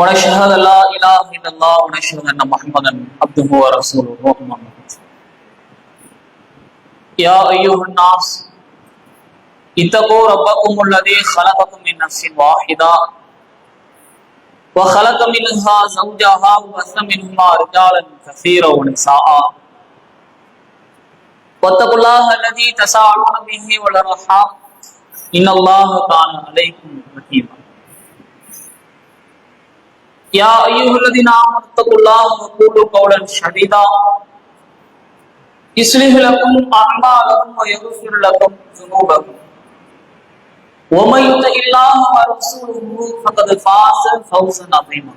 ونشهد لا إله إلا الله ونشهد أن محمدا عبده ورسوله. بعد يا أيها الناس اتقوا ربكم الذي خلقكم من نفس واحدة وخلق منها زوجها وبث منهما رجالا كثيرا ونساء. واتقوا الله الذي تساءلون به والأرحام. إن الله كان عليكم رقيبا. يا أيها الذين آمنوا اتقوا الله وقولوا قولا سديدا يصلح لكم أعمالكم ويغفر لكم ذنوبكم ومن يطع الله ورسوله فقد فاز فوزا عظيما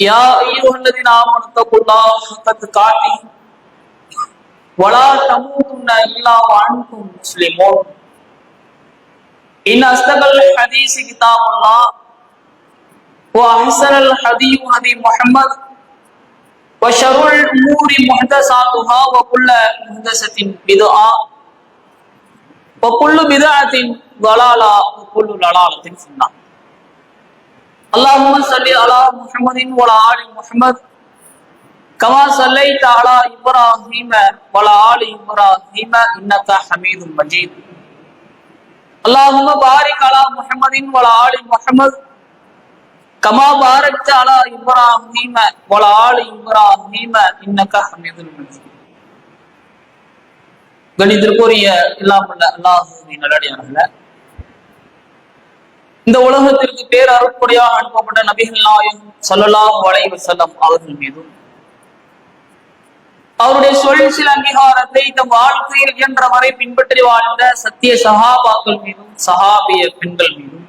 يا أيها الذين آمنوا اتقوا الله حق تقاته ولا تموتن إلا وأنتم مسلمون إن أصدق الحديث كتاب الله وأحسن الحديث هدي محمد وشر الأمور محدثاتها وكل محدثة بدعة وكل بدعة ضلالة وكل ضلالة في النار. اللهم صل على محمد وعلى آل محمد كما صليت على إبراهيم وعلى آل إبراهيم إنك حميد مجيد. اللهم بارك على محمد وعلى آل محمد comma பாரக்த அலா இப்ராஹீம வல ஆள் இப்ராஹீம இன்னக்க ஹமீதுல் மஜீத். கணிதற்குரிய எல்லாம் உள்ள அல்லாஹுவின் இந்த உலகத்திற்கு பேர் அனுப்பப்பட்ட நபிகள் நாயகம் சொல்லலாம் வளைவு செல்லம் அவர்கள் மீதும் அவருடைய சொல்சில அங்கீகாரத்தை இந்த வாழ்க்கையில் இயன்ற வரை பின்பற்றி வாழ்ந்த சத்திய சகாபாக்கள் மீதும் சகாபிய பெண்கள் மீதும்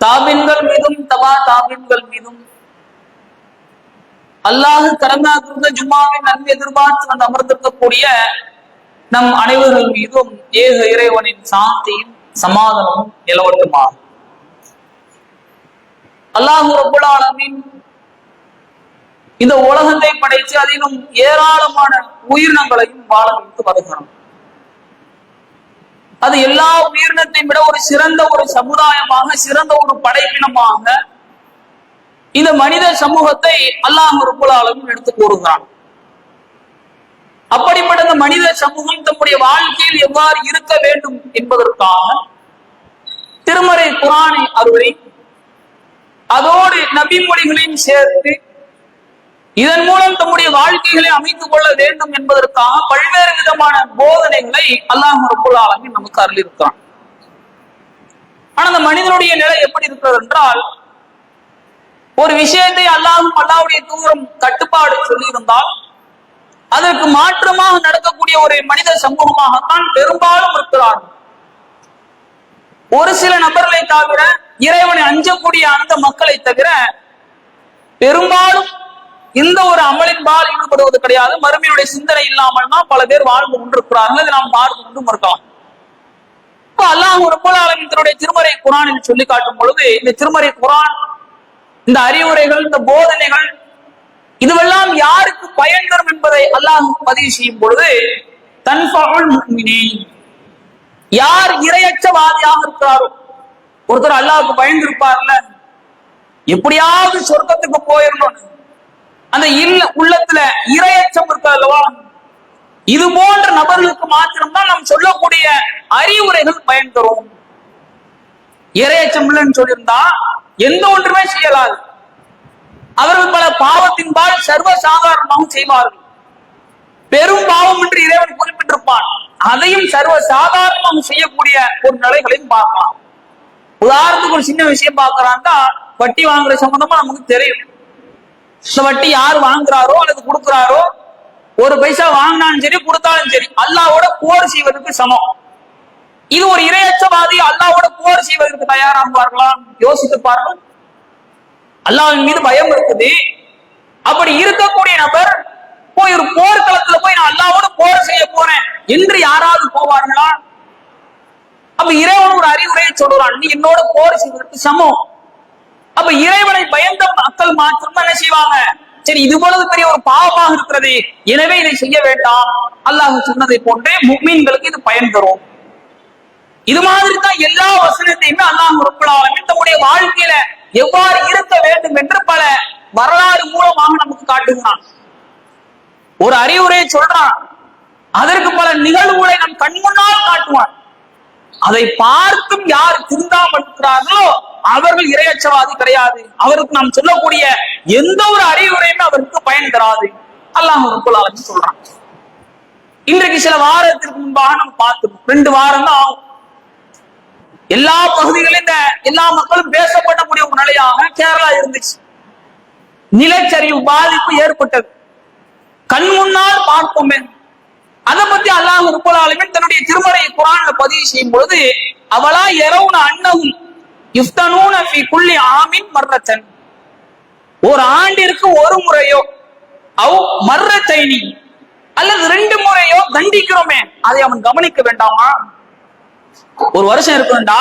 தாபின் மீதும் தபா தாபின்கள் மீதும். அல்லாஹு கடந்தாக்கிருந்த ஜும்மாவின் நன்மை எதிர்பார்த்து வந்து அமர்ந்திருக்கக்கூடிய நம் அனைவர்கள் மீதும் ஏக இறைவனின் சாந்தியும் சமாதானமும் நிலவட்டுமாகும் அல்லாஹு ரபுல் இந்த உலகத்தை படைத்து அதிலும் ஏராளமான உயிரினங்களையும் வாழ வைத்து வருகிறோம் அது எல்லா உயிரினத்தை விட ஒரு சிறந்த ஒரு சமுதாயமாக சிறந்த ஒரு படைப்பினமாக இந்த மனித சமூகத்தை அல்லாஹ் ரபுல்லாலும் எடுத்து கூறுகிறான். அப்படிப்பட்ட இந்த மனித சமூகம் தம்முடைய வாழ்க்கையில் எவ்வாறு இருக்க வேண்டும் என்பதற்காக திருமறை குரானை அருளை அதோடு நபிமொழிகளையும் சேர்த்து இதன் மூலம் தம்முடைய வாழ்க்கைகளை அமைத்துக் கொள்ள வேண்டும் என்பதற்காக பல்வேறு விதமான போதனைகளை அல்லாஹ் ரபுல் ஆலமின் நமக்கு அருளிருக்கான் ஆனா அந்த மனிதனுடைய நிலை எப்படி இருக்கிறது என்றால் ஒரு விஷயத்தை அல்லாஹும் அல்லாவுடைய தூரம் கட்டுப்பாடு சொல்லியிருந்தால் அதற்கு மாற்றமாக நடக்கக்கூடிய ஒரு மனித சமூகமாகத்தான் பெரும்பாலும் இருக்கிறார்கள் ஒரு சில நபர்களை தவிர இறைவனை அஞ்சக்கூடிய அந்த மக்களை தவிர பெரும்பாலும் இந்த ஒரு அமலின்பால் ஈடுபடுவது கிடையாது. மறுமையுடைய சிந்தனை இல்லாமல் தான் பல பேர் வாழ்ந்து கொண்டிருக்கிறார்கள். இதை நாம் பார்த்து கொண்டும் இருக்கலாம் இப்ப அல்லாஹ் ரப்பல் ஆலமீன் தன்னுடைய திருமறை குரானில் சொல்லி காட்டும் பொழுது இந்த திருமறை குரான் இந்த அறிவுரைகள் இந்த போதனைகள் இதுவெல்லாம் யாருக்கு பயன் தரும் என்பதை அல்லாஹ் பதிவு செய்யும் பொழுது தன்பால் முக்மினே யார் இரையற்றவாதியாக இருக்கிறாரோ ஒருத்தர் அல்லாவுக்கு பயந்து இருப்பார்ல? எப்படியாவது சொர்க்கத்துக்கு போயிடணும்னு அந்த இல்ல உள்ளத்துல இரையச்சம் இருக்கு அல்லவா இது போன்ற நபர்களுக்கு மாத்திரம்தான் நாம் சொல்லக்கூடிய அறிவுரைகள் பயன் தரும். இரையச்சம் இல்லைன்னு சொல்லியிருந்தா எந்த ஒன்றுமே செய்யலாது. அவர்கள் பல பாவத்தின்பால் சர்வ சாதாரணமாகவும் செய்வார்கள். பெரும் பாவம் என்று இறைவன் குறிப்பிட்டிருப்பான். அதையும் சர்வ சாதாரணமாக செய்யக்கூடிய ஒரு நிலைகளையும் பார்க்கலாம். உதாரணத்துக்கு ஒரு சின்ன விஷயம் பார்க்கறாங்கன்னா வட்டி வாங்குற சம்பந்தமா நமக்கு தெரியும். இந்த வட்டி யார் வாங்குறாரோ அல்லது கொடுக்குறாரோ ஒரு பைசா வாங்கினாலும் சரி கொடுத்தாலும் சரி அல்லாவோட போர் செய்வதற்கு சமம். இது ஒரு இரையச்சவாதி அல்லாவோட போர் செய்வதற்கு தயாராகுவார்களா? யோசித்து பாருங்கள். அல்லாவின் மீது பயம் இருக்குது. அப்படி இருக்கக்கூடிய நபர் போய் ஒரு போர்க்களத்துல போய் நான் அல்லாவோட போர் செய்ய போறேன் என்று யாராவது போவார்களா? அப்ப இறைவன் ஒரு அறிவுரையை சொல்றான். நீ என்னோட போர் செய்வதற்கு சமம். அப்ப இறைவனை பயந்த மக்கள் மாத்திரம் என்ன செய்வாங்க? சரி இது போலது பெரிய ஒரு பாவமாக இருக்கிறது. எனவே இதை செய்ய வேண்டாம். அல்லாஹ் சொன்னதை போன்றே முக்மீன்களுக்கு இது பயன் தரும். இது மாதிரி தான் எல்லா வசனத்தையுமே அல்லாஹ் ரப்பலாலும் தம்முடைய வாழ்க்கையில எவ்வாறு இருக்க வேண்டும் என்று பல வரலாறு மூலமாக நமக்கு காட்டுகிறான். ஒரு அறிவுரையை சொல்றான். அதற்கு பல நிகழ்வுகளை நம் கண் முன்னால் காட்டுவான். அதை பார்த்தும் யார் திருந்தாமல் இருக்கிறார்களோ அவர்கள் இரையச்சவாதி கிடையாது. அவருக்கு நாம் சொல்லக்கூடிய எந்த ஒரு அறிவுரையுமே அவருக்கு பயன் தராது. அல்லாஹ் ரப்பல் சொல்றான். இன்றைக்கு சில வாரத்திற்கு முன்பாக நம்ம பார்த்தோம். ரெண்டு வாரம் தான் ஆகும். எல்லா பகுதிகளிலும் இந்த எல்லா மக்களும் பேசப்படக்கூடிய ஒரு நிலையாக கேரளா இருந்துச்சு. நிலச்சரிவு பாதிப்பு ஏற்பட்டது. கண் முன்னால் பார்ப்போமே. அதை பத்தி அல்லாஹ் ரப்பல் தன்னுடைய திருமறை குரான்ல பதிவு செய்யும் பொழுது அவளா எறவுன அன்னவும் இஃப்தனூன ஃபி குல்லி ஆமின் மர்ரத்தன் ஒரு ஆண்டிற்கு ஒரு முறையோ அவ் மர்ரத்தைனி அல்லது ரெண்டு முறையோ தண்டிக்கிறோமே அதை அவன் கவனிக்க வேண்டாமா? ஒரு வருஷம் இருக்குண்டா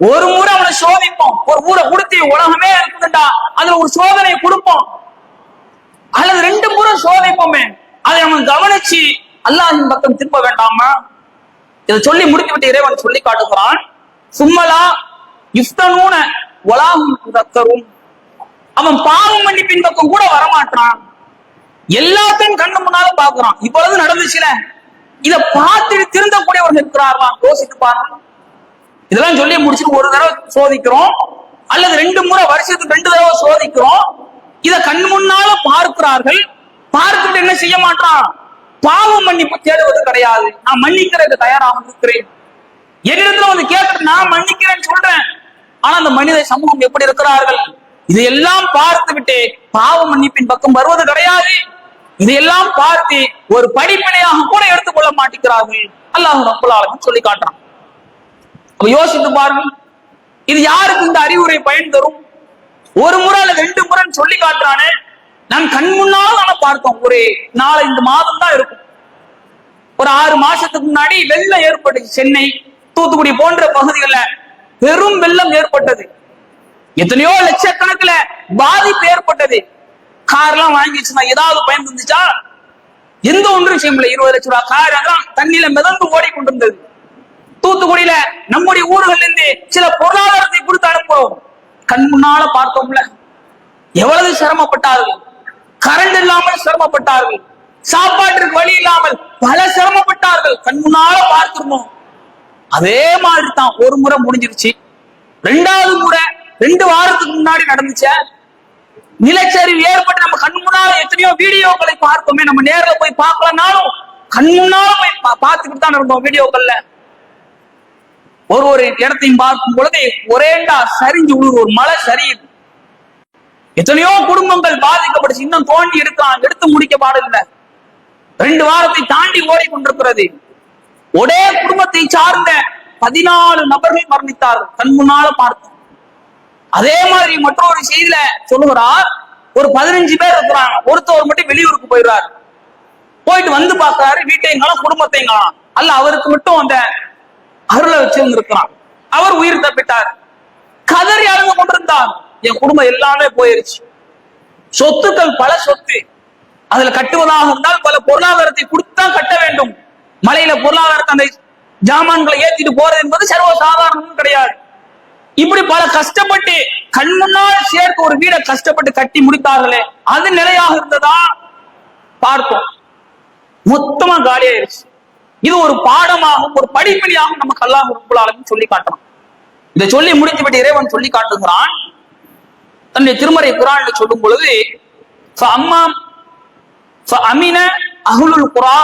ஒரு முறை அவனை சோதிப்போம். ஒரு ஊரை கொடுத்து உலகமே இருக்குதுண்டா அதுல ஒரு சோதனையை கொடுப்போம். அல்லது ரெண்டு முறை சோதிப்போமே அதை அவன் கவனிச்சு அல்லாஹின் பக்கம் திரும்ப வேண்டாமா? இதை சொல்லி முடித்துவிட்டு இறைவன் சொல்லி காட்டுகிறான். சும்மலா இஃப்தனூன வலாஹும் தக்கரும் அவன் பாவம் மன்னிப்பின் பக்கம் கூட வரமாட்டான். எல்லாத்தையும் கண்ணு முன்னாலும் பாக்குறான் இப்பொழுது நடந்துச்சுல இத பார்த்துட்டு திருந்தக்கூடியவர்கள் இருக்கிறார்களா? யோசித்து பாருங்க. இதெல்லாம் சொல்லி முடிச்சுட்டு ஒரு தடவை சோதிக்கிறோம். அல்லது ரெண்டு முறை வருஷத்துக்கு ரெண்டு தடவை சோதிக்கிறோம். இத கண் முன்னால பார்க்கிறார்கள். பார்த்துட்டு என்ன செய்ய மாட்டான்? பாவம் மன்னிப்பு தேடுவது கிடையாது. நான் மன்னிக்கிறதுக்கு தயாராக இருக்கிறேன். என்னிடத்துல வந்து கேட்டு நான் மன்னிக்கிறேன்னு சொல்றேன். ஆனா அந்த மனித சமூகம் எப்படி இருக்கிறார்கள்? இதையெல்லாம் பார்த்து விட்டு பாவ மன்னிப்பின் பக்கம் வருவது கிடையாது. இதையெல்லாம் பார்த்து ஒரு படிப்பினையாக கூட எடுத்துக்கொள்ள மாட்டேங்கிறார்கள். அல்லாஹ் ரப்பல் சொல்லி காட்டுறான். அப்ப யோசித்து பாருங்கள். இது யாருக்கு இந்த அறிவுரை பயன் தரும்? ஒரு முறை அல்லது ரெண்டு முறைன்னு சொல்லி காட்டுறானே. நான் கண் முன்னால் தானே பார்த்தோம். ஒரு நாலஞ்சு மாதம் தான் இருக்கும். ஒரு ஆறு மாசத்துக்கு முன்னாடி வெள்ளம் ஏற்பட்டுச்சு. சென்னை தூத்துக்குடி போன்ற பகுதிகளில் பெரும் வெள்ளம் ஏற்பட்டது. எத்தனையோ லட்சக்கணக்கில் பாதிப்பு ஏற்பட்டது. கார்லாம் வாங்கி வச்சிருந்தா ஏதாவது பயன் இருந்துச்சா? எந்த ஒன்றும் செய்ய முடியல. இருபது லட்சம் ரூபாய் கார் அதான் தண்ணியில மிதந்து ஓடிக்கொண்டிருந்தது. தூத்துக்குடியில நம்முடைய ஊர்கள்ல இருந்து சில பொருளாதாரத்தை கொடுத்து அனுப்புறோம். கண் முன்னால பார்த்தோம்ல. எவ்வளவு சிரமப்பட்டார்கள்? கரண்ட் இல்லாமல் சிரமப்பட்டார்கள். சாப்பாட்டிற்கு வழி இல்லாமல் பல சிரமப்பட்டார்கள். கண் முன்னால பார்த்திருந்தோம். அதே மாதிரி தான் ஒரு முறை முடிஞ்சிருச்சு. ரெண்டாவது முறை ரெண்டு வாரத்துக்கு முன்னாடி நடந்துச்ச நிலச்சரிவு ஏற்பட்டு நம்ம கண் முன்னால எத்தனையோ வீடியோக்களை பார்ப்போமே. நம்ம நேர்ல போய் பார்க்கலனாலும் கண் முன்னால போய் பா- பார்த்துக்கிட்டு தான் இருந்தோம் வீடியோக்கள்ல. ஒரு ஒரு இடத்தையும் பார்க்கும் பொழுது ஒரேண்டா சரிஞ்சு விழுது ஒரு மழை சரியுது எத்தனையோ குடும்பங்கள் பாதிக்கப்பட்டு இன்னும் தோண்டி இருக்கான் எடுத்து முடிக்க பாடில்லை. ரெண்டு வாரத்தை தாண்டி ஓடிக்கொண்டிருக்கிறது. ஒரே குடும்பத்தை சார்ந்த பதினாலு நபர்கள் மரணித்தார் கண் முன்னால பார்த்தோம். அதே மாதிரி மற்றொரு செய்தியில சொல்லுகிறார் ஒரு பதினஞ்சு பேர் இருக்கிறாங்க. ஒருத்தவர் மட்டும் வெளியூருக்கு போயிடுறாரு. போயிட்டு வந்து பார்க்கிறாரு வீட்டையும் காணோம் குடும்பத்தையும் அல்ல அவருக்கு மட்டும் அந்த அருளை வச்சிருந்திருக்கிறான். அவர் உயிர் தப்பிட்டார். கதறி அழுங்க கொண்டிருந்தார். என் குடும்பம் எல்லாமே போயிருச்சு. சொத்துக்கள் பல சொத்து. அதுல கட்டுவதாக இருந்தால் பல பொருளாதாரத்தை கொடுத்தா கட்ட வேண்டும். மலையில பொருளாதாரத்தை அந்த ஜாமான்களை ஏத்திட்டு போறது என்பது சர்வ சாதாரணமும் கிடையாது. இப்படி பல கஷ்டப்பட்டு கண் முன்னால் சேர்த்து ஒரு வீடை கஷ்டப்பட்டு கட்டி முடித்தார்களே அது நிலையாக இருந்ததா பார்த்தோம். மொத்தமா காலியாயிருச்சு. இது ஒரு பாடமாகவும் ஒரு படிப்படியாகவும் நமக்கு அல்லாஹ் சொல்லி காட்டணும். இதை சொல்லி முடித்துவிட்டு இறைவன் சொல்லி காட்டுகிறான் தன்னுடைய திருமறை குரான் சொல்லும் பொழுது அம்மா அமின அகுலுல் குரா.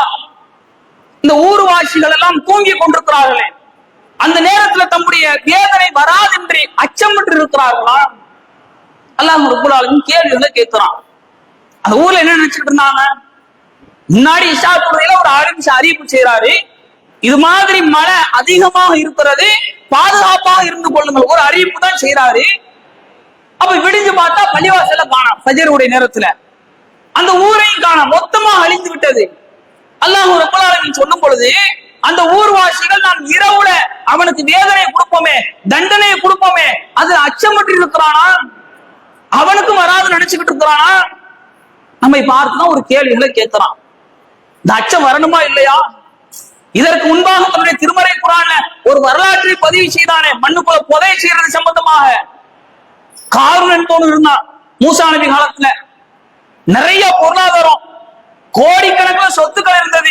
இந்த ஊர்வாசிகள் எல்லாம் தூங்கி கொண்டிருக்கிறார்களே. அந்த நேரத்துல தம்முடைய வேதனை வராதென்று அச்சமிட்டு இருக்கிறார்களா? அல்லாஹ் ரபுல்லாலும் கேள்வி வந்து கேட்கிறான். அந்த ஊர்ல என்ன நினைச்சிட்டு இருந்தாங்க? முன்னாடி இஷா தொழுகையில ஒரு ஆறு நிமிஷம் அறிவிப்பு செய்யறாரு இது மாதிரி மழை அதிகமாக இருக்கிறது பாதுகாப்பாக இருந்து கொள்ளுங்கள். ஒரு அறிவிப்பு தான் செய்யறாரு அப்ப விடிஞ்சு பார்த்தா பள்ளிவாசல காணாம் ஃபஜருடைய நேரத்துல. அந்த ஊரையும் காணாம் மொத்தமா அழிந்து விட்டது. அல்லாஹ் ஒரு ஆலமீன் சொல்லும் பொழுது அந்த ஊர்வாசிகள் நாம் இரவுல அவனுக்கு வேதனை கொடுப்போமே தண்டனையை கொடுப்போமே அது அச்சமற்று இருக்கிறானா அவனுக்கும் வராது நினைச்சுக்கிட்டு இருக்கிறானா? நம்மை பார்த்துதான் ஒரு கேள்விகளை கேட்கிறான் இந்த அச்சம் வரணுமா இல்லையா? இதற்கு முன்பாக தன்னுடைய திருமறை குரான ஒரு வரலாற்றை பதிவு செய்தானே மண்ணுக்குள்ள புதைய செய்யறது சம்பந்தமாக. காரூன் என்பவன் இருந்தான் மூசா நபி காலத்துல நிறைய பொருளாதாரம் கோடிக்கணக்கில் சொத்துக்கள் இருந்தது.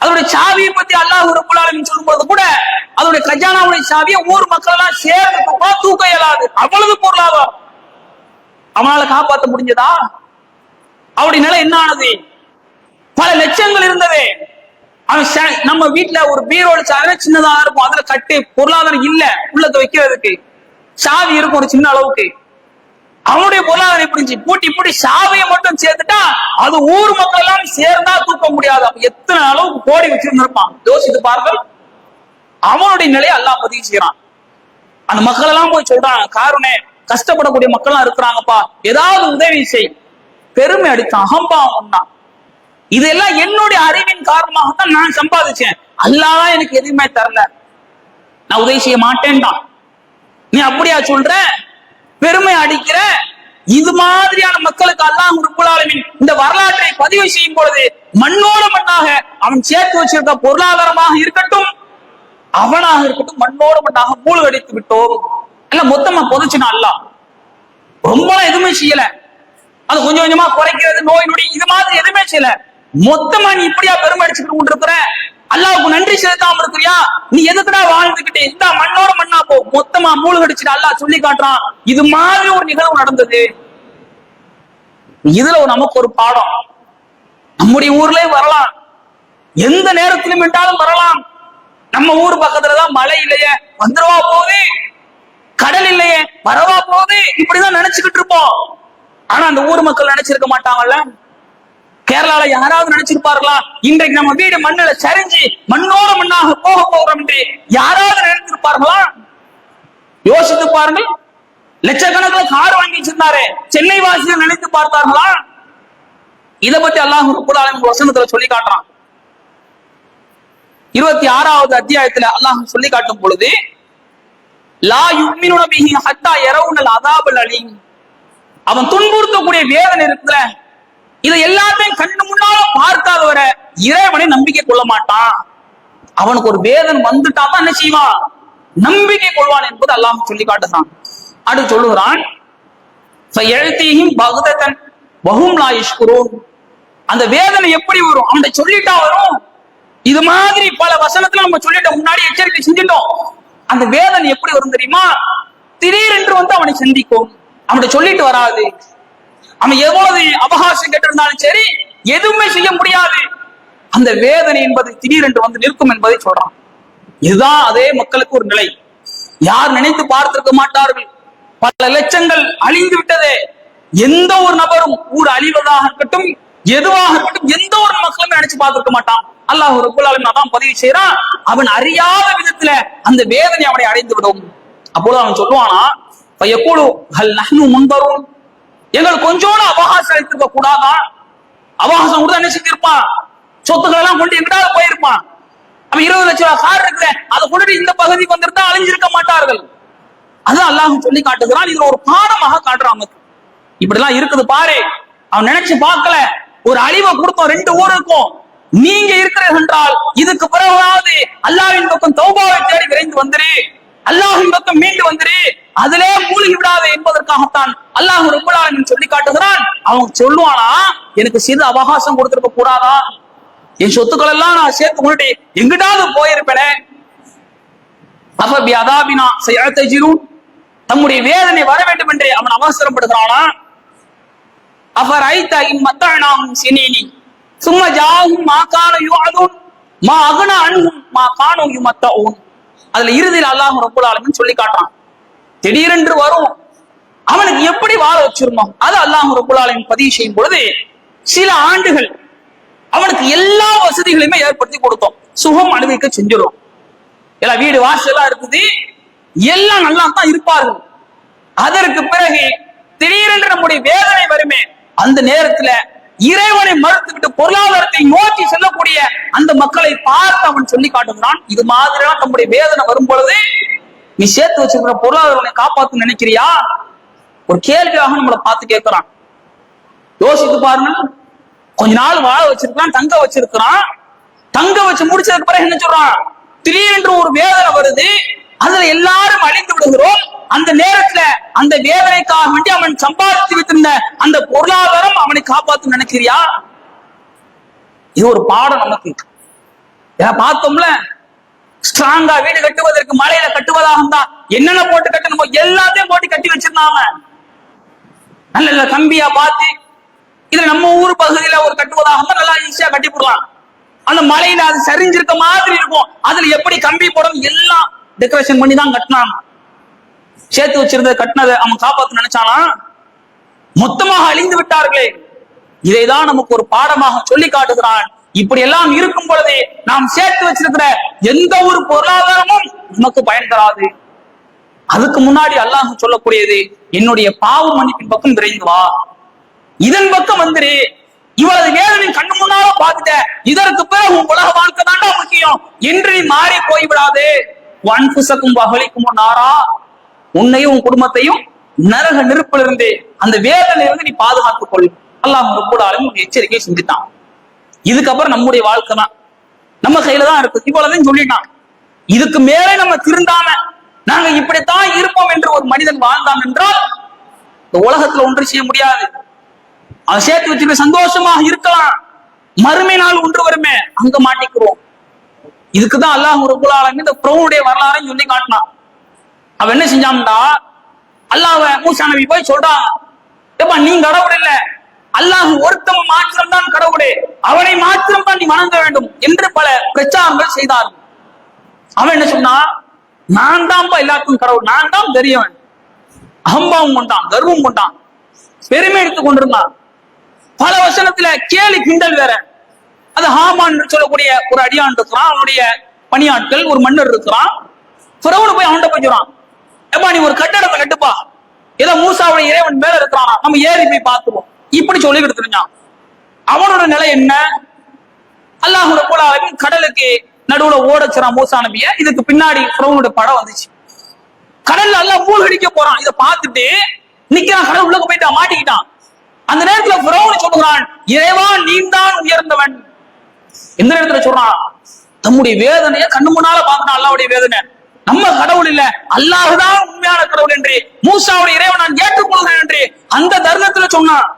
அதோட சாவியை பத்தி அல்லாஹ் ரப்பல் சொல்லும்போது கூட அதோட கஜானாவுடைய சாவியை ஊர் மக்கள் எல்லாம் சேர்ந்து தூக்க தூக்க இயலாது. அவ்வளவு பொருளாதாரம். அவனால காப்பாற்ற முடிஞ்சதா? அவருடைய நிலை என்ன ஆனது? பல லட்சங்கள் இருந்தது. அவன் ச- நம்ம வீட்டுல ஒரு பீரோடு சாவி சின்னதா இருக்கும். அதுல கட்டு பொருளாதாரம் இல்ல. உள்ளத்தை வைக்கிறதுக்கு. சாவி இருக்கும் ஒரு சின்ன அளவுக்கு. அவனுடைய பொருளாதாரம் எப்படி இருந்துச்சு? பூட்டி பூட்டி சாவியை மட்டும் சேர்த்துட்டா அது ஊர் மக்கள் எல்லாம் சேர்ந்தா தூக்க முடியாது. அப்ப எத்தனை அளவுக்கு கோடி வச்சிருந்திருப்பான் யோசித்து பாருங்கள். அவனுடைய நிலையை அல்லாஹ் பதிவு செய்யறான் அந்த மக்கள் எல்லாம் போய் சொல்றான் காரணே கஷ்டப்படக்கூடிய மக்கள் எல்லாம் இருக்கிறாங்கப்பா. ஏதாவது உதவி செய். பெருமை அடித்தான். அகம்பாவம் தான் இதெல்லாம் என்னுடைய அறிவின் காரணமாகத்தான் நான் சம்பாதிச்சேன். அல்லாதான் எனக்கு எதுவுமே தரல. நான் உதவி செய்ய மாட்டேன்டான் நீ அப்படியா சொல்ற? பெருமை அடிக்கிற? இது மாதிரியான மக்களுக்கு அல்லாஹ் ரபுல்லாலமின் இந்த வரலாற்றை பதிவு செய்யும் பொழுது மண்ணோட மண்ணாக அவன் சேர்த்து வச்சிருக்க பொருளாதாரமாக இருக்கட்டும் அவனாக இருக்கட்டும் மண்ணோட மண்ணாக மூழ்கடித்து விட்டோம். இல்ல மொத்தமா புதைச்சுனா அல்லாஹ். ரொம்ப எதுவுமே செய்யல. அது கொஞ்சம் கொஞ்சமா குறைக்கிறது நோய் நொடி இது மாதிரி எதுவுமே செய்யல. மொத்தமா நீ இப்படியா பெருமை அடிச்சுக்கிட்டு கொண்டிருக்கிற? அல்லாவுக்கு நன்றி செலுத்தாம இருக்கிறியா? நீ எதுக்குடா வாழ்ந்துகிட்டு இந்த மண்ணோட மண்ணா போ. மொத்தமா மூழ்கடிச்சுட்டு அல்லாஹ் சொல்லி காட்டுறான். இது மாதிரி ஒரு நிகழ்வு நடந்தது. இதுல நமக்கு ஒரு பாடம். நம்முடைய ஊர்லயே வரலாம். எந்த நேரத்திலும் விட்டாலும் வரலாம். நம்ம ஊர் பக்கத்துலதான் மழை இல்லையே. வந்துருவா போகுது. கடல் இல்லையே. வரவா போகுது. இப்படிதான் நினைச்சுக்கிட்டு இருப்போம். ஆனா அந்த ஊர் மக்கள் நினைச்சிருக்க மாட்டாங்கல்ல? கேரளால யாராவது நினைச்சிருப்பார்களா? இன்றைக்கு நம்ம வீடு மண்ணுல சரிஞ்சு மண்ணோட மண்ணாக போக போகிறோம் என்று யாராவது நினைச்சிருப்பார்களா யோசித்து பாருங்கள். லட்சக்கணக்கில் கார் வாங்கி வச்சிருந்தாரு. சென்னை வாசிகள் நினைத்து பார்த்தார்களா? இதை பத்தி அல்லாஹ் ரப்பல் வசனத்துல சொல்லி காட்டுறான். இருபத்தி ஆறாவது அத்தியாயத்துல அல்லாஹ் சொல்லி காட்டும் பொழுது லா யுமினுன பிஹி ஹத்தா எரவுனல் அதாபல் அலி அவன் துன்புறுத்தக்கூடிய வேதனை இருக்குல்ல? இதை எல்லாத்தையும் கண்ணு முன்னால பார்க்காதவரை இறைவனை நம்பிக்கை கொள்ள மாட்டான். அவனுக்கு ஒரு வேதனை வந்துட்டா தான் என்ன செய்வான்? நம்பிக்கை கொள்வான் என்பது அல்லாம சொல்லி காட்டுதான். அடுத்து சொல்லுகிறான் எழுத்தியும் பகுதத்தன் வஹும் லா அந்த வேதனை எப்படி வரும்? அவன் சொல்லிட்டா வரும். இது மாதிரி பல வசனத்துல நம்ம சொல்லிட்டோம் முன்னாடி எச்சரிக்கை செஞ்சிட்டோம். அந்த வேதனை எப்படி வரும் தெரியுமா? திடீரென்று வந்து அவனை சந்திக்கும். அவனை சொல்லிட்டு வராது. அவன் எவ்வளவு அவகாசம் கேட்டிருந்தாலும் சரி எதுவுமே செய்ய முடியாது. அந்த வேதனை என்பது திடீரென்று வந்து நிற்கும் என்பதை சொல்றான். இதுதான் அதே மக்களுக்கு ஒரு நிலை. யார் நினைத்து பார்த்திருக்க மாட்டார்கள். பல லட்சங்கள் அழிந்து விட்டதே. எந்த ஒரு நபரும் ஊர் அழிவதாக இருக்கட்டும் எதுவாக இருக்கட்டும் எந்த ஒரு மக்களுமே நினைச்சு பார்த்திருக்க மாட்டான். அல்லாஹ் ஒரு ஆலமீன் அதான் பதிவு செய்யறான் அவன் அறியாத விதத்துல அந்த வேதனை அவனை அடைந்து விடும். அப்பொழுது அவன் சொல்லுவானா எப்பொழுது ஹல் நஹ்னு முன்பரும் எங்களுக்கு கொஞ்சோட அவகாசம் அளித்திருக்க கூடாதா? அவகாசம் கூட என்ன செஞ்சிருப்பான் சொத்துக்கள் எல்லாம் கொண்டு எங்கிட்ட போயிருப்பான் அப்ப இருபது லட்சம் ரூபாய் கார் இருக்குல்ல அதை கொண்டு இந்த பகுதிக்கு வந்திருந்தா அழிஞ்சிருக்க மாட்டார்கள். அது அல்லாஹ் சொல்லி காட்டுகிறான். இதுல ஒரு பாடமாக காட்டுறான் நமக்கு இப்படிலாம் இருக்குது பாரு. அவன் நினைச்சு பார்க்கல. ஒரு அழிவை கொடுத்தோம் ரெண்டு ஊருக்கும் நீங்க இருக்கிறீர்கள் என்றால் இதுக்கு பிறகாவது அல்லாவின் பக்கம் தௌபாவை தேடி விரைந்து வந்துரு. அல்லாஹின் பக்கம் மீண்டு வந்துரு. அதிலே மூழ்கி விடாது என்பதற்காகத்தான் அல்லாஹ் ரப்பல் சொல்லி காட்டுகிறான். அவன் சொல்லுவானா எனக்கு சிறு அவகாசம் கொடுத்திருக்க கூடாதா? என் சொத்துக்கள் எல்லாம் நான் சேர்த்து கொண்டு எங்கிட்டாவது போயிருப்பேனே. அப்ப அதாபினா செய்யத்தஜிரும் தம்முடைய வேதனை வர வேண்டும் என்று அவன் அவசரப்படுகிறானா? அவர் ஐத்த இம்மத்தானாகும் சினீனி. சும்மா ஜாகும் மா காண யுஅதுன். மா அகன அணுகும் மா காணும் யுமத்தவும் அதுல இறுதியில் அல்லாஹ் ரப்பல் ஆலமீன் சொல்லி காட்டுறான். திடீரென்று வரும். அவனுக்கு எப்படி வாழ வச்சிருந்தோம்? அது அல்லாஹ் ரப்பல் பதிவு செய்யும் பொழுது சில ஆண்டுகள் அவனுக்கு எல்லா வசதிகளையுமே ஏற்படுத்தி கொடுத்தோம். சுகம் அனுபவிக்க செஞ்சிடும். எல்லா வீடு வாசலா இருக்குது. எல்லாம் நல்லா தான் இருப்பார்கள். அதற்கு பிறகு திடீரென்று நம்முடைய வேதனை வருமே அந்த நேரத்துல இறைவனை மறுத்துக்கிட்டு பொருளாதாரத்தை நோக்கி செல்லக்கூடிய அந்த மக்களை பார்த்து அவன் சொல்லி காட்டுகிறான். இது மாதிரிலாம் நம்முடைய வேதனை வரும் பொழுது நீ சேர்த்து வச்சிருக்கிற பொருளாதாரத்தை காப்பாத்து நினைக்கிறியா? ஒரு கேள்வியாக நம்மளை பார்த்து கேட்கிறான். யோசித்து பாருங்க. கொஞ்ச நாள் வாழ வச்சிருக்கான் தங்க வச்சிருக்கிறான். தங்க வச்சு முடிச்சதுக்கு பிறகு என்ன சொல்றான்? திடீரென்று ஒரு வேதனை வருது. அதுல எல்லாரும் அழிந்து விடுகிறோம். அந்த நேரத்துல அந்த வேதனைக்காக வேண்டி அவன் சம்பாதித்து வைத்திருந்த அந்த பொருளாதாரம் அவனை காப்பாத்து நினைக்கிறியா? இது ஒரு பாடம் நமக்கு. பார்த்தோம்ல? ஸ்ட்ராங்கா வீடு கட்டுவதற்கு மலையில கட்டுவதாக இருந்தா என்னென்ன போட்டு கட்டணுமோ எல்லாத்தையும் போட்டு கட்டி வச்சிருந்தாங்க நல்ல நல்ல கம்பியா பார்த்து இதுல நம்ம ஊர் பகுதியில ஒரு கட்டுவதாக நல்லா ஈஸியா கட்டி போடலாம். அந்த மலையில அது சரிஞ்சிருக்க மாதிரி இருக்கும். அதுல எப்படி கம்பி போடணும் எல்லாம் டெக்கரேஷன் பண்ணி தான் கட்டினாங்க. சேர்த்து வச்சிருந்த கட்டினதை அவன் காப்பாத்து நினைச்சானா? மொத்தமாக அழிந்து விட்டார்களே. இதைதான் நமக்கு ஒரு பாடமாக சொல்லி காட்டுகிறான். இப்படி எல்லாம் இருக்கும் பொழுதே நாம் சேர்த்து வச்சிருக்கிற எந்த ஒரு பொருளாதாரமும் நமக்கு பயன் தராது. அதுக்கு முன்னாடி அல்லாஹ் சொல்லக்கூடியது என்னுடைய பாவ மன்னிப்பின் பக்கம் விரைந்து வா. இதன் பக்கம் வந்துரு இவளது வேதனை கண்ணு முன்னால பார்த்துட்ட. இதற்கு பிறகு உன் உலக வாழ்க்கை தாண்டா முக்கியம். என்று நீ மாறி போய்விடாது. வன்புசக்கும் வகலிக்கும் நாரா. உன்னையும் உன் குடும்பத்தையும் நரக நெருப்பிலிருந்து அந்த வேதனையில இருந்து நீ பாதுகாத்துக் கொள். அல்லாஹ் ரப்பூடாலும் எச்சரிக்கையை செஞ்சுட்டான். இதுக்கப்புறம் நம்முடைய வாழ்க்கை தான். நம்ம கையில தான் இருக்கு. இவ்வளவுதான் சொல்லிட்டான். இதுக்கு மேலே நம்ம திருந்தாம நாங்க இப்படித்தான் இருப்போம் என்று ஒரு மனிதன் வாழ்ந்தான் என்றால் இந்த உலகத்துல ஒன்று செய்ய முடியாது. அதை சேர்த்து வச்சுக்க சந்தோஷமாக இருக்கலாம். மறுமை நாள் ஒன்று வருமே அங்க மாட்டிக்கிறோம் இதுக்குதான் அல்லாஹ் ரபுல் ஆலமீன் இந்த பிரௌனுடைய வரலாறையும் சொல்லி காட்டினான். அவன் என்ன செஞ்சான்டா? அல்லாஹ் மூசா நபி போய் சொல்றான் ஏப்பா நீ கடவுள் இல்ல. அல்லாஹ் ஒருத்தம் மாத்திரம் தான் கடவுளே. அவனை மாத்திரம் தான் நீ வணங்க வேண்டும் என்று பல பிரச்சாரங்கள் செய்தார்கள். அவன் என்ன சொன்னா நான் தான்ப்பா எல்லாத்துக்கும் கடவுள். நான் தான் பெரியவன். அகம்பாவம் கொண்டான் கர்வம் கொண்டான் பெருமை எடுத்துக் கொண்டிருந்தான். பல வசனத்துல கேலி கிண்டல் வேற. அது ஹாமான் சொல்லக்கூடிய ஒரு அடியான் இருக்கிறான். அவனுடைய பணியாட்கள் ஒரு மன்னர் இருக்கிறான். பிறவனு போய் அவன்கிட்ட போய் சொல்றான் ஏப்பா நீ ஒரு கட்டடத்தை கட்டுப்பா. ஏதோ மூசாவுடைய இறைவன் மேல இருக்கிறானா? நம்ம ஏறி போய் பார்த்துருவோம் இப்படி சொல்லிக்கிட்டு தெரிஞ்சான் அவனோட நிலை என்ன? அல்லாஹ் கூட கடலுக்கு நடுவுல ஓடச்சுறான் மூசா நபிய. இதுக்கு பின்னாடி ஃபிரௌனோட படம் வந்துச்சு. கடல்ல எல்லாம் மூழ்கடிக்க போறான். இதை பார்த்துட்டு நிக்கிறான். கடல் உள்ள போயிட்டான் மாட்டிக்கிட்டான். அந்த நேரத்துல ஃபிரௌன் சொல்லுகிறான் இறைவா நீந்தான் உயர்ந்தவன். எந்த நேரத்துல சொல்றான்? தம்முடைய வேதனைய கண்ணு முன்னால பார்க்கணும் அல்லாவுடைய வேதனை. நம்ம கடவுள் இல்ல. அல்லாஹுதான் உண்மையான கடவுள் என்று. மூசாவுடைய இறைவன் நான் ஏற்றுக்கொள்கிறேன் என்று அந்த தருணத்துல சொன்னான்.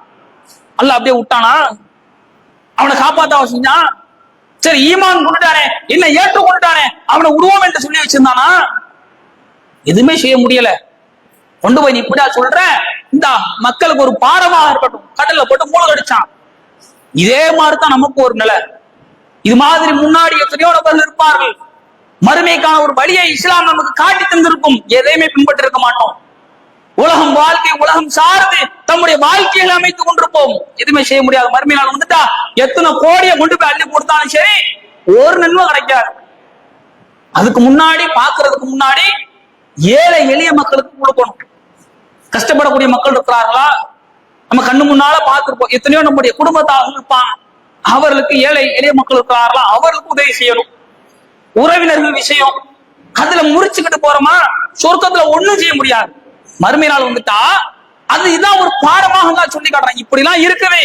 அல்லாஹ் அப்படியே விட்டானா? அவனை காப்பாத்த அவன் செஞ்சான்? சரி ஈமான் கொண்டுட்டானே என்ன ஏற்றுக்கொண்டுட்டானே அவனை உருவம் என்று சொல்லி வச்சிருந்தானா? எதுவுமே செய்ய முடியல. கொண்டு போய் நீ இப்படியா சொல்ற? இந்த மக்களுக்கு ஒரு பாடமாக இருக்கட்டும். கடல்ல போட்டு மூழ்கடிச்சான் இதே மாதிரி தான் நமக்கு ஒரு நிலை. இது மாதிரி முன்னாடி எத்தனையோ நபர்கள் இருப்பார்கள். மறுமைக்கான ஒரு வழியை இஸ்லாம் நமக்கு காட்டி தந்திருக்கும். எதையுமே பின்பற்றி இருக்க மாட்டோம். உலகம் வாழ்க்கை உலகம் சார்ந்து நம்முடைய வாழ்க்கைகளை அமைத்துக் கொண்டிருப்போம். எதுவுமே செய்ய முடியாது மறுமை நாள் வந்துட்டா எத்தனை கோடியை கொண்டு போய் அள்ளி கொடுத்தாலும் சரி ஒரு நன்மை கிடைக்காது. அதுக்கு முன்னாடி பாக்குறதுக்கு முன்னாடி ஏழை எளிய மக்களுக்கு கொடுக்கணும். கஷ்டப்படக்கூடிய மக்கள் இருக்கிறார்களா? நம்ம கண்ணு முன்னால பார்த்துருப்போம். எத்தனையோ நம்முடைய குடும்பத்தார்கள் இருப்பாங்க. அவர்களுக்கு ஏழை எளிய மக்கள் இருக்கிறார்களா? அவர்களுக்கு உதவி செய்யணும். உறவினர்கள் விஷயம். அதுல முறிச்சுக்கிட்டு போறோமா? சொர்க்கத்துல ஒண்ணும் செய்ய முடியாது. மறுமை நாள் வந்துட்டா அது இதான் ஒரு பாடமாக தான் சொல்லி காட்டுறாங்க. இப்படி எல்லாம் இருக்கவே.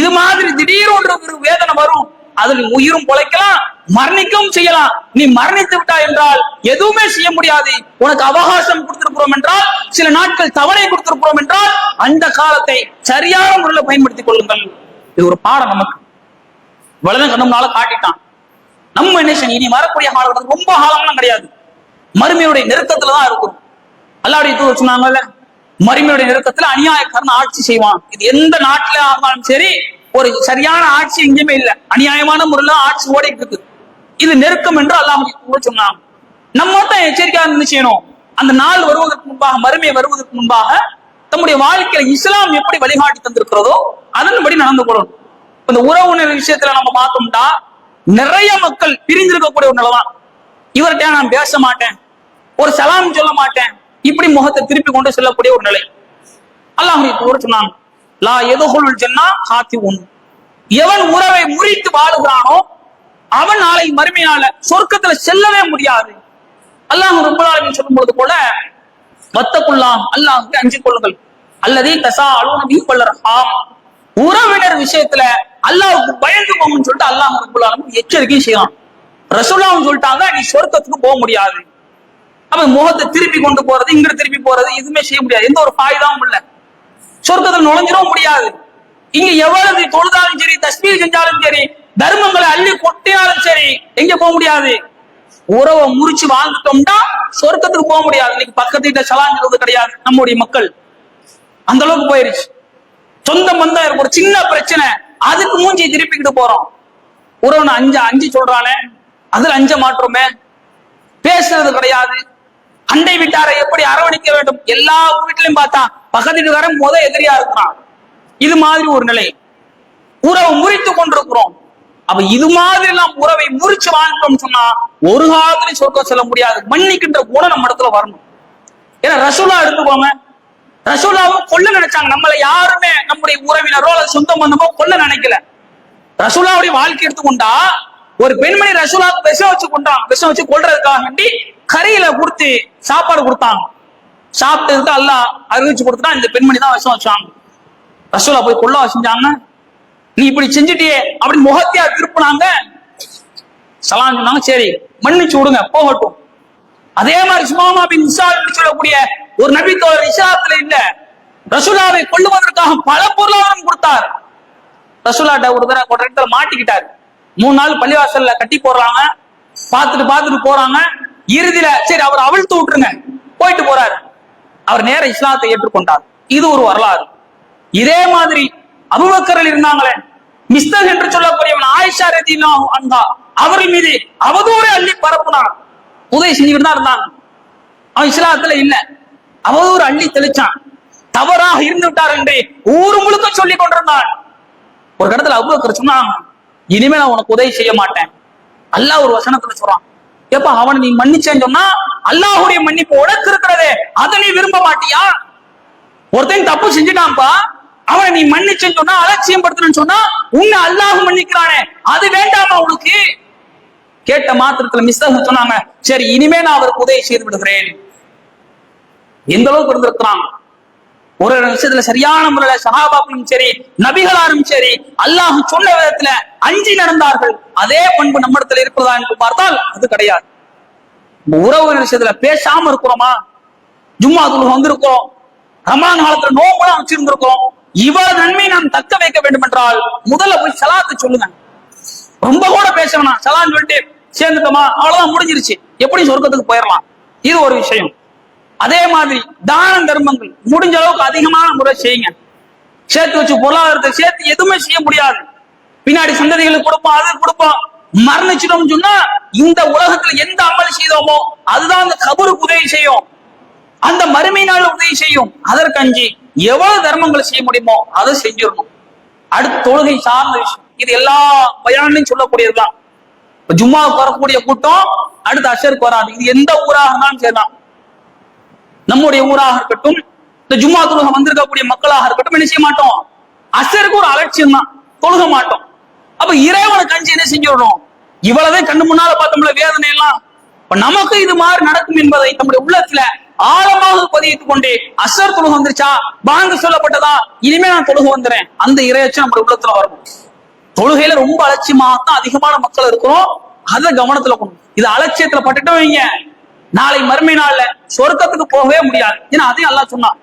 இது மாதிரி திடீர் ஒரு வேதனை வரும். அதில் உயிரும் பொழைக்கலாம் மரணிக்கவும் செய்யலாம். நீ மரணித்து விட்டா என்றால் எதுவுமே செய்ய முடியாது. உனக்கு அவகாசம் கொடுத்திருக்கிறோம் என்றால் சில நாட்கள் தவணை கொடுத்திருக்கிறோம் என்றால் அந்த காலத்தை சரியான முறையில் பயன்படுத்திக் கொள்ளுங்கள். இது ஒரு பாடம் நமக்கு. இவ்வளவுதான் கண்ணும்னால காட்டிட்டான். நம்ம என்ன இனி வரக்கூடிய காலகட்டம் ரொம்ப காலம்லாம் கிடையாது. மறுமையுடைய நெருக்கத்துல தான் இருக்கும் அல்லாவுடைய தூதர் சொன்னாங்கல்ல மறுமையுடைய நெருக்கத்துல அநியாயக்காரன் ஆட்சி செய்வான். இது எந்த நாட்டுல ஆனாலும் சரி ஒரு சரியான ஆட்சி எங்கேயுமே இல்ல. அநியாயமான முறையில ஆட்சி ஓடிட்டு இருக்கு இது நெருக்கம் என்று அல்லாம தூதர் சொன்னாங்க நம்ம தான் எச்சரிக்கையாக இருந்து செய்யணும். அந்த நாள் வருவதற்கு முன்பாக மறுமை வருவதற்கு முன்பாக தம்முடைய வாழ்க்கையில இஸ்லாம் எப்படி வழிகாட்டி தந்திருக்கிறதோ அதன்படி நடந்து கொள்ளணும். இந்த உறவுணர் விஷயத்துல நம்ம பார்த்தோம்னா நிறைய மக்கள் பிரிஞ்சிருக்கக்கூடிய ஒரு நிலைதான். இவர்கிட்ட நான் பேச மாட்டேன். ஒரு சலாம் சொல்ல மாட்டேன். இப்படி முகத்தை திருப்பி கொண்டு செல்லக்கூடிய ஒரு நிலை. அல்லாஹ் சொன்னான். லா எதுகுல் சென்னா காத்தி உன் எவன் உறவை முறித்து வாழுகிறானோ அவன் நாளை மறுமையால சொர்க்கத்துல செல்லவே முடியாது. அல்லாஹ் ரப்பல் சொல்லும் பொழுது போல வத்தக்குள்ளாம் அல்லாஹுக்கு அஞ்சு கொள்ளுங்கள். அல்லதே கசா அலுவலி கொள்ளரஹாம் உறவினர் விஷயத்துல அல்லாஹுக்கு பயந்து போங்கன்னு சொல்லிட்டு அல்லாஹ் ரொம்ப எச்சரிக்கை செய்யலாம் ரசூலாவும் சொல்லிட்டாங்க நீ சொர்க்கத்துக்கு போக முடியாது. அவன் முகத்தை திருப்பி கொண்டு போறது இங்கிட்டு திருப்பி போறது எதுவுமே செய்ய முடியாது. எந்த ஒரு பாய்தாவும் இல்ல. சொர்க்கத்தில் நுழைஞ்சிடவும் முடியாது. இங்க எவ்வளவு தொழுதாலும் சரி தஸ்மீர் செஞ்சாலும் சரி தர்மங்களை அள்ளி கொட்டினாலும் சரி எங்க போக முடியாது? உறவை முறிச்சு வாழ்ந்துட்டோம்னா சொர்க்கத்துக்கு போக முடியாது. இன்னைக்கு பக்கத்து வீட்டுல சலாங்கிறது கிடையாது நம்முடைய மக்கள். அந்த அளவுக்கு போயிருச்சு. சொந்த பந்தம் இருக்கும் ஒரு சின்ன பிரச்சனை. அதுக்கு மூஞ்சி திருப்பிக்கிட்டு போறோம். உறவு அஞ்சு அஞ்சு சொல்றானே. அதுல அஞ்ச மாற்றோமே பேசுறது கிடையாது. அண்டை வீட்டாரை எப்படி அரவணைக்க வேண்டும்? எல்லா வீட்லயும் பார்த்தா பக்கத்து வீட்டுக்காரன் முத எதிரியா இருக்கிறான். இது மாதிரி ஒரு நிலை. உறவை முறித்து கொண்டிருக்கிறோம். அப்ப இது மாதிரி எல்லாம் உறவை முறிச்சு வாழ்ந்தோம் சொன்னா ஒரு காலத்திலும் சொர்க்கம் செல்ல முடியாது. மன்னிக்கின்ற குணம் நம்ம இடத்துல வரணும். ஏன்னா ரசூலா எடுத்துக்கோங்க. ரசூலாவும் கொல்ல நினைச்சாங்க. நம்மளை யாருமே நம்முடைய உறவினரோ அல்லது சொந்த பந்தமோ கொல்ல நினைக்கல. ரசூலாவுடைய வாழ்க்கை எடுத்துக்கொண்டா ஒரு பெண்மணி ரசூலாவுக்கு விஷம் வச்சு கொண்டான். விஷம் வச்சு கொள்றதுக்காக வேண்டி கரையில கொடுத்து சாப்பாடு கொடுத்தாங்க. சாப்பிட்டதுக்கு அல்லாஹ் அறிவிச்சு கொடுத்துட்டா இந்த பெண்மணி தான் விஷம் வச்சாங்க ரசூலா போய் கொள்ள செஞ்சாங்க. நீ இப்படி செஞ்சுட்டியே அப்படின்னு முகத்தியா திருப்பினாங்க. சலாம் சொன்னாங்க சரி மன்னிச்சு விடுங்க போகட்டும். அதே மாதிரி சுமாமா பின் இசால் சொல்லக்கூடிய ஒரு நபி தோழர் இஸ்லாத்துல இல்ல. ரசூலாவை கொள்ளுவதற்காக பல பொருளாதாரம் கொடுத்தார். ரசூலாட்ட ஒரு தடவை ஒரு இடத்துல மாட்டிக்கிட்டாரு. மூணு நாள் பள்ளிவாசல்ல கட்டி போடுறாங்க. பார்த்துட்டு பார்த்துட்டு போறாங்க. இறுதியில சரி அவர் அவிழ்த்து விட்டுருங்க. போயிட்டு போறாரு. அவர் நேர இஸ்லாத்தை ஏற்றுக்கொண்டார். இது ஒரு வரலாறு. இதே மாதிரி அபுபக்கரில் இருந்தாங்களே மிஸ்தர் என்று சொல்லக்கூடியவன் ஆயிஷா ரதினா அந்தா அவர்கள் மீது அவதூறு அள்ளி பரப்புனான். உதவி செஞ்சுக்கிட்டு தான் இருந்தாங்க. அவன் இஸ்லாத்துல இல்ல. அவதூறு அள்ளி தெளிச்சான். தவறாக இருந்து விட்டார் என்று ஊர் முழுக்க சொல்லி கொண்டிருந்தான். ஒரு கடத்துல அபுபக்கர் சொன்னாங்க இனிமே நான் உனக்கு உதவி செய்ய மாட்டேன். அல்லாஹ் ஒரு வசனத்துல சொல்றான் எப்ப அவனை நீ மன்னிச்சேன்னு சொன்னா அல்லாஹுடைய மன்னிப்பு உனக்கு இருக்கிறதே. அதை நீ விரும்ப மாட்டியா? ஒருத்தன் தப்பு செஞ்சுட்டான்ப்பா. அவனை நீ மன்னிச்சேன்னு சொன்னா அலட்சியம் படுத்தணும்னு சொன்னா உன்னை அல்லாஹ் மன்னிக்கிறானே. அது வேண்டாமா உனக்கு. கேட்ட மாத்திரத்துல மிஸ் சொன்னாங்க சரி இனிமே நான் அவருக்கு உதவி செய்து விடுகிறேன். எந்த அளவுக்கு இருந்திருக்கிறான்? ஒரு ஒரு விஷயத்துல சரியான முறையில சகாபாக்களும் சரி நபிகளாரும் சரி அல்லாஹ் சொன்ன விதத்துல அஞ்சி நடந்தார்கள். அதே பண்பு நம்மிடத்துல இருக்கிறதா என்று பார்த்தால் அது கிடையாது. உறவு விஷயத்துல பேசாம இருக்கிறோமா? ஜும்மா துல் வந்திருக்கோம் ரமான் காலத்துல நோம்பெல்லாம் வச்சிருந்திருக்கோம் இவ்வளவு நன்மை நாம் தக்க வைக்க வேண்டும் என்றால் முதல்ல போய் சலாத்து சொல்லுங்க. ரொம்ப கூட பேச வேணாம். சலான்னு சொல்லிட்டு சேர்ந்துட்டோமா? அவ்வளவுதான் முடிஞ்சிருச்சு. எப்படி சொர்க்கத்துக்கு போயிடலாம். இது ஒரு விஷயம். அதே மாதிரி தான தர்மங்கள் முடிஞ்ச அளவுக்கு அதிகமான முறை செய்யுங்க. சேர்த்து வச்சு பொருளாதாரத்தை சேர்த்து எதுவுமே செய்ய முடியாது. பின்னாடி சந்ததிகளுக்கு கொடுப்போம் அது கொடுப்போம். மரணிச்சிடும் சொன்னா இந்த உலகத்துல எந்த அமல் செய்தோமோ அதுதான் அந்த கபருக்கு உதவி செய்யும். அந்த மறுமை நாள் உதவி செய்யும். அதற்கஞ்சி எவ்வளவு தர்மங்கள் செய்ய முடியுமோ அதை செஞ்சிடணும். அடுத்து தொழுகை சார்ந்த விஷயம். இது எல்லா பயான்லையும் சொல்லக்கூடியதுதான். ஜும்மா ஜும்மாவுக்கு வரக்கூடிய கூட்டம் அடுத்து அஷருக்கு வராது. இது எந்த ஊராக இருந்தாலும் சரிதான். நம்முடைய ஊராக இருக்கட்டும் இந்த ஜும்மா தொழுகை வந்திருக்கக்கூடிய மக்களாக இருக்கட்டும் என்ன செய்ய மாட்டோம்? அசருக்கு ஒரு அலட்சியம் தான். தொழுக மாட்டோம். அப்ப இறைவனை கஞ்சி என்ன செஞ்சிடணும் இவ்வளவுதான் கண்ணு முன்னால பார்த்தோம்ல வேதனை எல்லாம் இப்ப நமக்கு இது மாதிரி நடக்கும் என்பதை நம்முடைய உள்ளத்துல ஆழமாக பதிவித்துக் கொண்டு அசர் தொழுக வந்துருச்சா? பாங்க சொல்லப்பட்டதா? இனிமே நான் தொழுக வந்துறேன். அந்த இறையச்சம் நம்முடைய உள்ளத்துல வரும் தொழுகையில ரொம்ப அலட்சியமாக தான் அதிகமான மக்கள் இருக்கிறோம். அதை கவனத்துல கொண்டு இது அலட்சியத்துல பட்டுட்டோம் வைங்க. நாளை மறுமை நாள்ல சொர்க்கத்துக்கு போகவே முடியாது. ஏன்னா அதையும் அல்லாஹ் சொன்னான்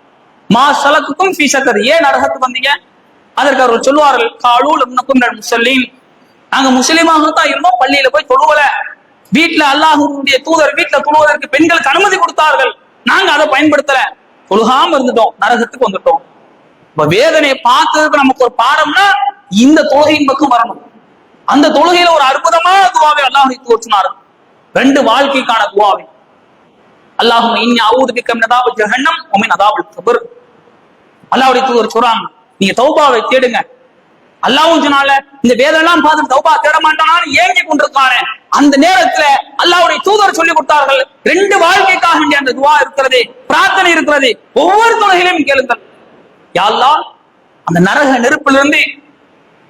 மா சலக்குக்கும் ஃபீஷக்கர் ஏன் நரகத்துக்கு வந்தீங்க? அதற்கு அவர்கள் சொல்லுவார்கள் காலூல் உனக்கும் முசல்லீன். நாங்க முஸ்லீமாக தான் இருந்தோம் பள்ளியில போய் தொழுவல. வீட்டுல அல்லாஹுடைய தூதர் வீட்டுல தொழுவதற்கு பெண்களுக்கு அனுமதி கொடுத்தார்கள். நாங்க அதை பயன்படுத்தல. தொழுகாம இருந்துட்டோம் நரகத்துக்கு வந்துட்டோம். இப்ப வேதனையை பார்த்ததுக்கு நமக்கு ஒரு பாடம்னா இந்த தொழுகையின் பக்கம் வரணும். அந்த தொழுகையில ஒரு அற்புதமான துவாவை அல்லாஹ் தோற்றினார் ரெண்டு வாழ்க்கைக்கான துவாவை. அல்லாஹும் இன்னி அவுது பிக்கம் நதாபு ஜஹன்னம் உமின் அதாபுல் கபர். அல்லாஹ்வுடைய தூதர் சொல்றாங்க நீங்க தௌபாவை தேடுங்க. அல்லாவும் சொன்னால இந்த வேதெல்லாம் பார்த்து தௌபா தேட மாட்டானான்னு ஏங்கி கொண்டிருக்கானே. அந்த நேரத்துல அல்லாவுடைய தூதர் சொல்லி கொடுத்தார்கள். ரெண்டு வாழ்க்கைக்காக வேண்டிய அந்த துவா இருக்கிறது பிரார்த்தனை இருக்கிறது. ஒவ்வொரு தொழுகையிலும் கேளுங்கள். யாழ்லா அந்த நரக நெருப்பிலிருந்து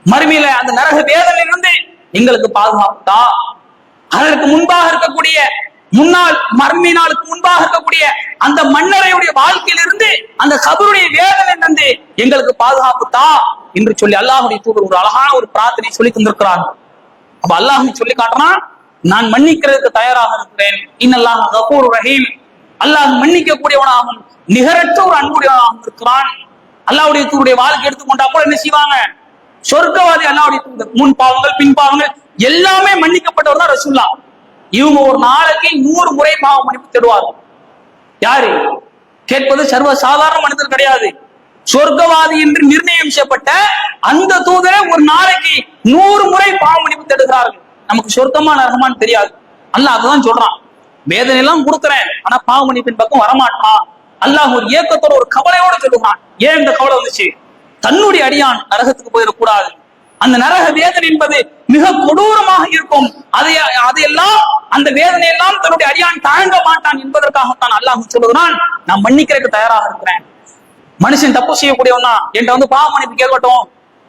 மறுமையில அந்த நரக வேதனையிலிருந்து எங்களுக்கு பாதுகாப்புதா அதற்கு முன்பாக இருக்கக்கூடிய முன்னால் மர்மி நாளுக்கு முன்பாக இருக்கக்கூடிய அந்த மன்னரையுடைய வாழ்க்கையிலிருந்து அந்த கபருடைய வேதனையிலிருந்து எங்களுக்கு பாதுகாப்பு தா என்று சொல்லி அல்லாஹுடைய தூதர் ஒரு அழகான ஒரு பிரார்த்தனை சொல்லி தந்திருக்கிறார். அப்ப அல்லாஹ் சொல்லி காட்டுறான் நான் மன்னிக்கிறதுக்கு தயாராக இருக்கிறேன். இன்னல்லாஹ் கபூர் ரஹீம். அல்லாஹ் மன்னிக்க கூடியவனாகவும் நிகரற்ற ஒரு அன்புடையவனாகவும் இருக்கிறான். அல்லாவுடைய தூருடைய வாழ்க்கை எடுத்துக்கொண்டா கூட என்ன செய்வாங்க? சொர்க்கவாதி அல்லாவுடைய தூதர். முன் பாவங்கள் பின் பாவங்கள் எல்லாமே மன்னிக்கப்பட்டவர் தான் ரசூல்லா இவங்க ஒரு நாளைக்கு நூறு முறை பாவ மன்னிப்பு தேடுவாங்க. யாரு? கேட்பது சர்வ சாதாரண மனிதர் கிடையாது. சொர்க்கவாதி என்று நிர்ணயம் செய்யப்பட்ட அந்த தூதரை ஒரு நாளைக்கு நூறு முறை பாவ மன்னிப்பு தேடுகிறார்கள். நமக்கு சொர்க்கமா நரகமான்னு தெரியாது. அல்லாஹ் அதுதான் சொல்றான். வேதனை எல்லாம் கொடுக்குறேன். ஆனா பாவ மன்னிப்பின் பக்கம் வரமாட்டான். அல்லாஹ் ஒரு ஏக்கத்தோட ஒரு கவலையோட சொல்லுவான் ஏன் இந்த கவலை வந்துச்சு? தன்னுடைய அடியான் நரகத்துக்கு போயிடக்கூடாது. அந்த நரக வேதனை என்பது மிக கொடூரமாக இருக்கும். அதை அதையெல்லாம் அந்த வேதனை எல்லாம் தன்னுடைய அடியான் தாழ்ந்த மாட்டான் என்பதற்காகத்தான் அல்லாஹ் சொல்லுகிறான் நான் மன்னிக்கிறதுக்கு தயாராக இருக்கிறேன். மனுஷன் தப்பு செய்யக்கூடியவனா தான். என்கிட்ட வந்து பாவ மன்னிப்பு கேட்கட்டும்.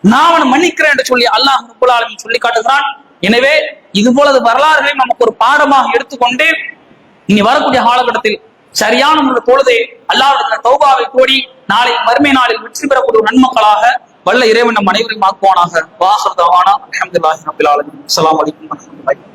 நான் அவனை மன்னிக்கிறேன் என்று சொல்லி அல்லாஹ் ரப்புல் சொல்லி காட்டுகிறான். எனவே இது போலது வரலாறுகளை நமக்கு ஒரு பாடமாக எடுத்துக்கொண்டு இனி வரக்கூடிய காலகட்டத்தில் சரியான ஒரு தொழுதை அல்லாவிடத்தில் தௌபாவை கோடி நாளை மறுமை நாளில் வெற்றி பெறக்கூடிய நன்மக்களாக வல்ல இறைவன் நம் அனைவரையும் ஆக்குவானாக. வாசர் தவானா. அலமதுல்லாஹி ரபில் ஆலமின். அஸ்ஸலாமு அலைக்கும் வரஹ்மத்துல்லாஹி